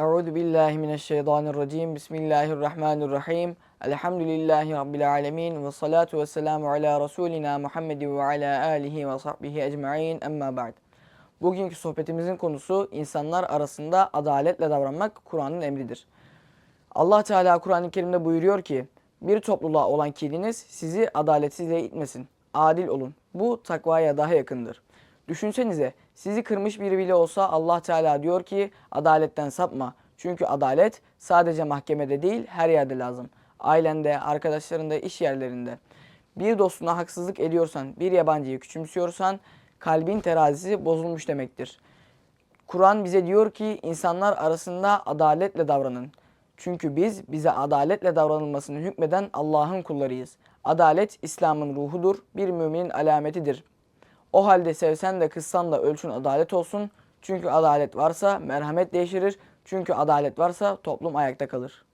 Euzu billahi mineşşeytanirracim. Bismillahirrahmanirrahim. Elhamdülillahi rabbil alamin ve salatu vesselamu ala rasulina Muhammedin ve ala alihi ve sahbihi ecmaîn. Emma ba'd. Bugünkü sohbetimizin konusu insanlar arasında adaletle davranmak Kur'an'ın emridir. Allah Teala Kur'an-ı Kerim'de buyuruyor ki: "Bir topluluğa olan kininiz sizi adaletsizliğe itmesin. Adil olun. Bu takvaya daha yakındır." Düşünsenize sizi kırmış biri bile olsa Allah Teala diyor ki adaletten sapma. Çünkü adalet sadece mahkemede değil her yerde lazım. Ailende, arkadaşlarında, iş yerlerinde. Bir dostuna haksızlık ediyorsan, bir yabancıyı küçümsüyorsan kalbin terazisi bozulmuş demektir. Kur'an bize diyor ki insanlar arasında adaletle davranın. Çünkü biz bize adaletle davranılmasını hükmeden Allah'ın kullarıyız. Adalet İslam'ın ruhudur, bir müminin alametidir. O halde sevsen de kızsan da ölçün adalet olsun. Çünkü adalet varsa merhamet değiştirir. Çünkü adalet varsa toplum ayakta kalır.